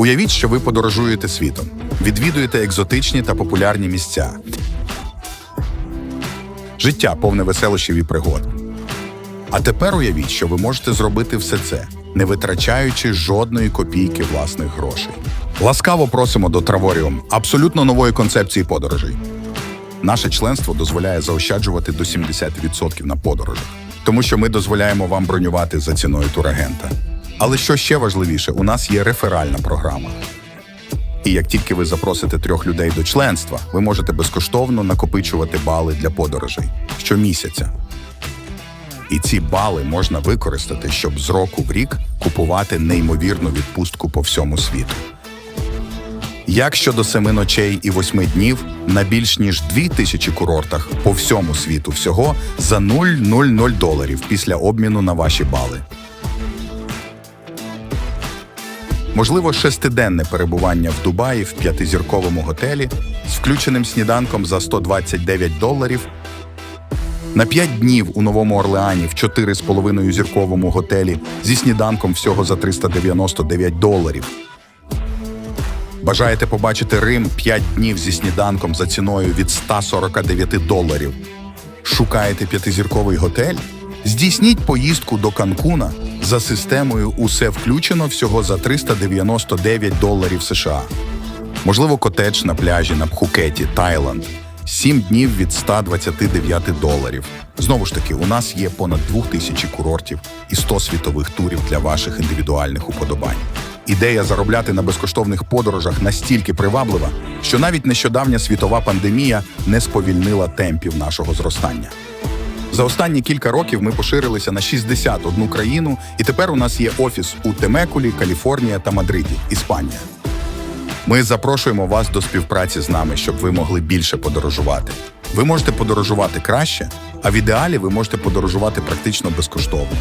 Уявіть, що ви подорожуєте світом, відвідуєте екзотичні та популярні місця. Життя повне веселощів і пригод. А тепер уявіть, що ви можете зробити все це, не витрачаючи жодної копійки власних грошей. Ласкаво просимо до Траворіум абсолютно нової концепції подорожей. Наше членство дозволяє заощаджувати до 70% на подорожах, тому що ми дозволяємо вам бронювати за ціною турагента. Але що ще важливіше, у нас є реферальна програма. І як тільки ви запросите трьох людей до членства, ви можете безкоштовно накопичувати бали для подорожей щомісяця. І ці бали можна використати, щоб з року в рік купувати неймовірну відпустку по всьому світу. Як щодо семи ночей і восьми днів на більш ніж дві тисячі курортах по всьому світу всього за 0,00 доларів після обміну на ваші бали. Можливо, шестиденне перебування в Дубаї в п'ятизірковому готелі з включеним сніданком за 129 доларів на 5 днів у Новому Орлеані в 4,5 зірковому готелі зі сніданком всього за 399 доларів. Бажаєте побачити Рим 5 днів зі сніданком за ціною від 149 доларів. Шукаєте п'ятизірковий готель? Здійсніть поїздку до Канкуна за системою Усе включено всього за 399 доларів США. Можливо, котедж на пляжі на Пхукеті, Таїланд. 7 днів від 129 доларів. Знову ж таки, у нас є понад 2000 курортів і 100 світових турів для ваших індивідуальних уподобань. Ідея заробляти на безкоштовних подорожах настільки приваблива, що навіть нещодавня світова пандемія не сповільнила темпів нашого зростання. За останні кілька років ми поширилися на 61 країну, і тепер у нас є офіс у Темекулі, Каліфорнія та Мадриді, Іспанія. Ми запрошуємо вас до співпраці з нами, щоб ви могли більше подорожувати. Ви можете подорожувати краще, а в ідеалі ви можете подорожувати практично безкоштовно.